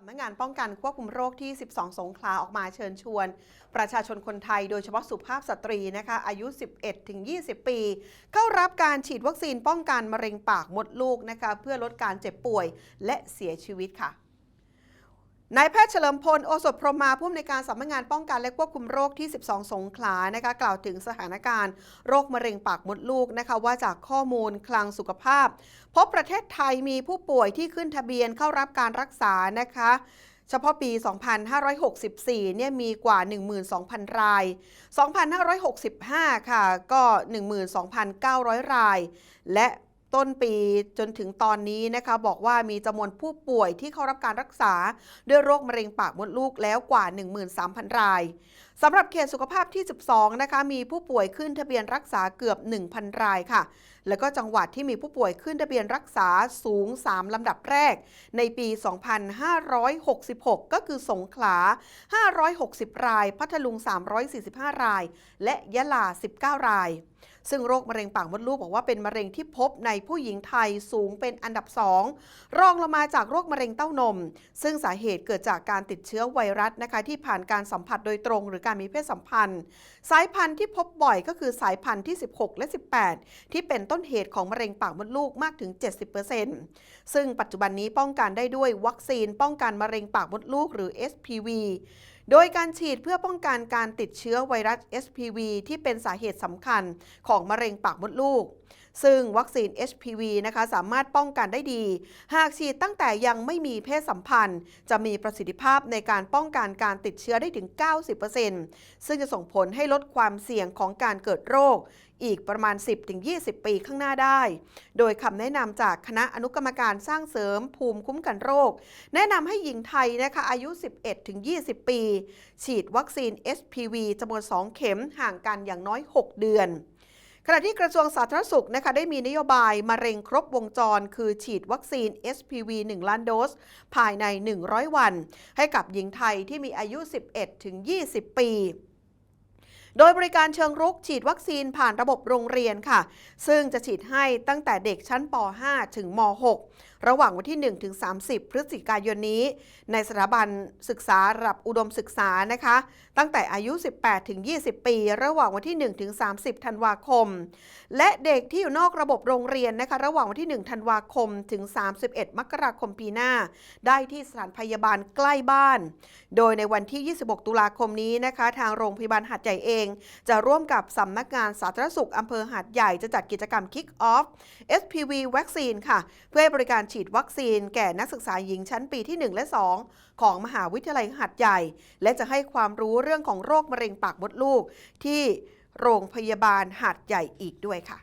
สำนักงานป้องกันควบคุมโรคที่ 12 สงขลาออกมาเชิญชวน ประชาชนคนไทยโดยเฉพาะสุภาพสตรีนะคะ อายุ 11 ถึง 20 ปี เข้ารับการฉีดวัคซีนป้องกันมะเร็งปากมดลูกนะคะ เพื่อลดการเจ็บป่วยและเสียชีวิตค่ะ นายแพทย์เฉลิมพลโอสถพรมาผู้อำนวยการสำนักงานป้องกันและควบคุมโรคที่ 12 สงขลานะคะกล่าวถึงสถานการณ์ โรคมะเร็งปากมดลูกนะคะว่าจากข้อมูลคลังสุขภาพ พบประเทศไทยมีผู้ป่วยที่ขึ้นทะเบียนเข้ารับการรักษานะคะเฉพาะปี 2564 เนี่ยมีกว่า 12,000 ราย 2,565 ค่ะ ก็ 12,900 ราย และ ต้นปีจนถึงตอนนี้นะคะ บอกว่ามีจำนวนผู้ป่วยที่เข้ารับการรักษา ด้วยโรคมะเร็งปากมดลูกแล้วกว่า 13,000 ราย สำหรับเขตสุขภาพที่ 12 นะคะ มีผู้ป่วยขึ้นทะเบียนรักษาเกือบ 1,000 รายค่ะ แล้วก็จังหวัดที่มีผู้ป่วยขึ้นทะเบียนรักษาสูง 3 ลำดับแรก ในปี 2566 ก็คือสงขลา 560 ราย พัทลุง 345 ราย และยะลา 19 ราย ซึ่งโรคมะเร็งปากมดลูกบอกว่าเป็นมะเร็งที่พบในผู้หญิงไทยสูงเป็นอันดับ 2 รองลงมาจากโรคมะเร็งเต้านม ซึ่งสาเหตุเกิดจากการติดเชื้อไวรัสนะคะที่ผ่านการสัมผัสโดยตรงหรือการมีเพศสัมพันธ์ สายพันธุ์ที่พบบ่อยก็คือสายพันธุ์ที่ 16 และ 18 ที่เป็นต้นเหตุของมะเร็งปากมดลูกมากถึง 70%ซึ่งปัจจุบันนี้ป้องกันได้ด้วยวัคซีนป้องกันมะเร็งปากมดลูกหรือ SPV โดยการฉีดเพื่อป้องกันการติดเชื้อไวรัส SPV ที่เป็นสาเหตุสำคัญของมะเร็งปากมดลูกซึ่งวัคซีน HPV นะคะสามารถป้องกันได้ดี หากฉีดตั้งแต่ยังไม่มีเพศสัมพันธ์ จะมีประสิทธิภาพในการป้องกันการติดเชื้อได้ถึง 90%ซึ่งจะส่งผลให้ลดความเสี่ยงของการเกิดโรคอีกประมาณ 10-20 ปีข้างหน้าได้ โดยคำแนะนำจากคณะอนุกรรมการสร้างเสริมภูมิคุ้มกันโรค แนะนำให้หญิงไทยนะคะอายุ 11-20 ปี ฉีดวัคซีน HPV จำนวน 2 เข็มห่างกันอย่างน้อย 6 เดือน ขณะที่กระทรวงสาธารณสุขนะคะได้มีนโยบายมะเร็งครบวงจร คือฉีดวัคซีน SPV 1 ล้านโดส ภายใน 100 วัน ให้กับหญิงไทยที่มีอายุ 11-20 ปี โดยบริการเชิงรุกฉีดวัคซีนผ่านระบบโรงเรียนค่ะ ซึ่งจะฉีดให้ตั้งแต่เด็กชั้นป .5 ถึงม .6 ระหว่างวันที่ 1 ถึง 30 พฤศจิกายนนี้ ในสถาบันศึกษาระดับอุดมศึกษานะคะ ตั้งแต่อายุ 18 ถึง 20 ปี ระหว่างวันที่ 1 ถึง 30 ธันวาคม และเด็กที่อยู่นอกระบบโรงเรียนนะคะ ระหว่างวันที่ 1 ธันวาคม ถึง 31 มกราคมปีหน้า ได้ที่สถานพยาบาลใกล้บ้าน โดยในวันที่ 26 ตุลาคมนี้นะคะ ทางโรงพยาบาลหาดใหญ่เองจะร่วมกับสำนักงานสาธารณสุขอำเภอหาดใหญ่จะจัดกิจกรรม Kick Off SPV วัคซีนค่ะ เพื่อให้บริการฉีดวัคซีน แก่นักศึกษาหญิงชั้นปีที่ 1 และ 2 ของมหาวิทยาลัยหาดใหญ่ และจะให้ความรู้เรื่องของโรคมะเร็งปากมดลูก ที่โรงพยาบาลหาดใหญ่อีกด้วยค่ะ